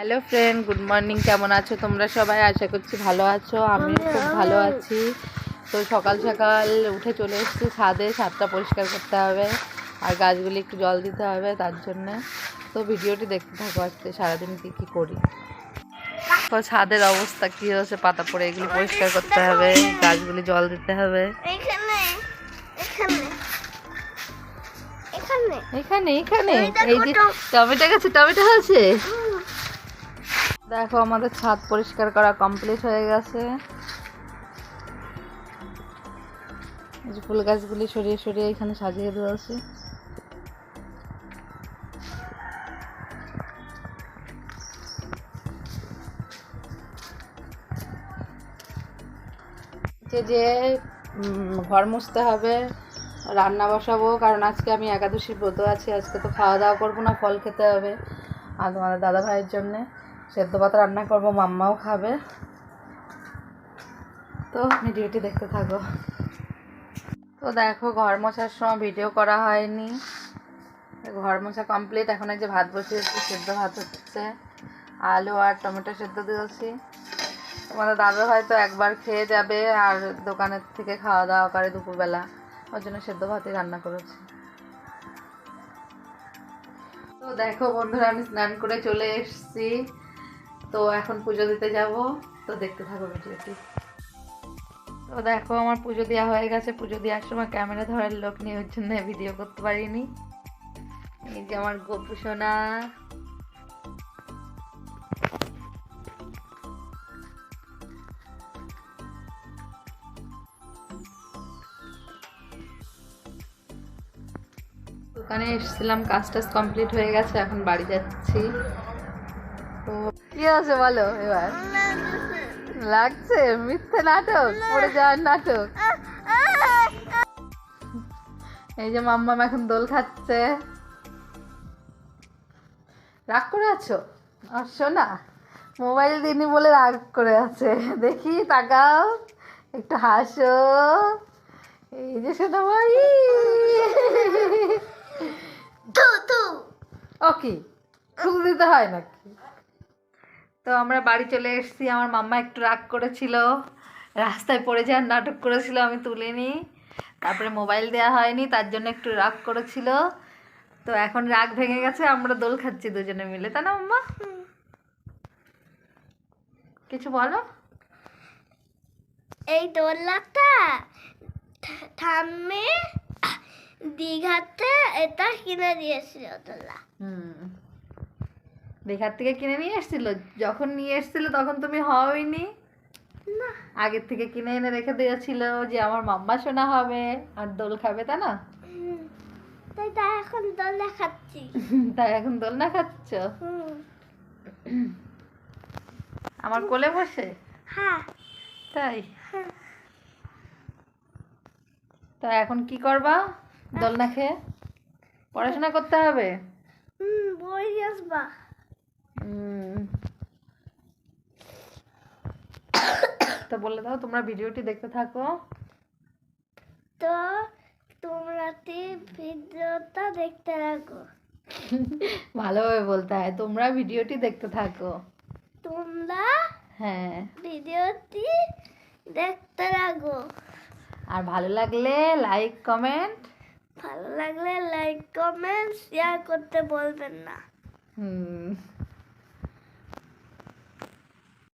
Hello friend good morning কেমন আছো তোমরা সবাই? আশা করছি ভালো আছো। আমি খুব ভালো আছি। তো সকাল সকাল উঠে চলে এসেছি ছাদে। ছাদটা পরিষ্কার করতে হবে। আর গাছগুলি একটু জল দিতে হবে তার জন্যে। তো ভিডিওটি দেখতে থাকো আজকে সারাদিন কী কী করি। তো ছাদের অবস্থা কী হয়েছে? পাতা পড়ে এগুলো পরিষ্কার করতে হবে। গাছগুলি জল দিতে হবে। এখানে এখানে এই যে টমেটো গাছে টমেটো আছে? দেখো, আমাদের ছাদ পরিষ্কার করা কমপ্লিট হয়ে গেছে। ফুল গাছগুলি সরিয়ে সরিয়ে এখানে সাজিয়ে দেওয়া আছে। যে ঘর মুছতে হবে, রান্না বসাবো, কারণ আজকে আমি একাদশী ব্রত আছি, আজকে তো খাওয়া দাওয়া করব না, ফল খেতে হবে, আর তোমাদের দাদা ভাইয়ের জন্যে। সেদ্ধ ভাত রান্না করব, মাম্মাও খাবে। তো ভিডিওটি দেখতে থাকো। তো দেখো, ঘর মোছার সময় ভিডিও করা হয়নি। ঘর মোছা কমপ্লিট এখন এই যে ভাত বসিয়েছি, সেদ্ধ ভাত হচ্ছে। আলু আর টমেটো সেদ্ধ দিয়েছি। তোমাদের দাদা হয়তো একবার খেয়ে যাবে আর দোকানের থেকে খাওয়া দাওয়া করে দুপুরবেলা। ওর জন্য সেদ্ধ ভাতই রান্না করেছি। তো দেখো বন্ধুরা, আমি স্নান করে চলে এসেছি। তো এখন পুজো দিতে যাব। তো দেখতে থাকো ভিডিওটি। তো দেখো, আমার পুজো দেওয়া হয়ে গেছে। পুজো দেওয়ার সময় ক্যামেরা ধরার লোক নেই, ওর জন্য ভিডিও করতে পারিনি। এই যে আমার গোপু সোনা। দোকানে এসেছিলাম, কাজ টাজ কমপ্লিট হয়ে গেছে, এখন বাড়ি যাচ্ছি। তো কি আছে বলো এবার? লাগছে মিথ্যে নাটক পড়ে যাওয়ার নাটক। এই যে মাম্মাম এখন দোল খাচ্ছে। রাগ করে আছো? আর শোনা মোবাইল দিনি বলে রাগ করে আছে। দেখি তাকাও একটু হাসো। এই যে শোনা ভাই। ও কি? দিতে হয় নাকি? তো আমরা বাড়ি চলে এসেছি। আমার মাম্মা একটু রাগ করেছিল। রাস্তায় পড়ে যাওয়ার নাটক করেছিল আমি তুলিনি। তারপরে মোবাইল দেওয়া হয়নি তার জন্য একটু রাগ করেছিল। তো এখন রাগ ভেঙে গেছে আমরা দোল খাচ্ছি দুজনে মিলে। তাই না মাম্মা? কিছু বলো? এই দোলনাটা থা- ঠাম্মি দীঘাতে এটা কিনে দিয়েছিল দোলনা। হুম। দীঘার থেকে কিনে নিয়ে এসেছিল? যখন নিয়ে এসেছিল তখন তুমি হওইনি না। আগের থেকে কিনে এনে রেখে দিয়েছিল যে আমার মাম্মা শোনা হবে আর দোল খাবে তাই না? তাই তাই এখন দোলনা খাচ্ছি তাই এখন দোলনা খাচ্ছ? আমার কোলে বসে? হ্যাঁ। তাই? হ্যাঁ। তো এখন কি করবা? দোলনা খেয়ে? পড়াশোনা করতে হবে? হুম বই আসবা। তো বলে দাও তোমরা ভিডিওটি দেখতে থাকো। তো তোমরা ভিডিওটা দেখতে থাকো। ভালোভাবে বলতে হয় তোমরা ভিডিওটি দেখতে থাকো। তোমরা হ্যাঁ। ভিডিওটি দেখতে থাকো। আর ভালো লাগলে লাইক কমেন্ট। ভালো লাগলে লাইক কমেন্ট শেয়ার করতে বলবেন না। হুম।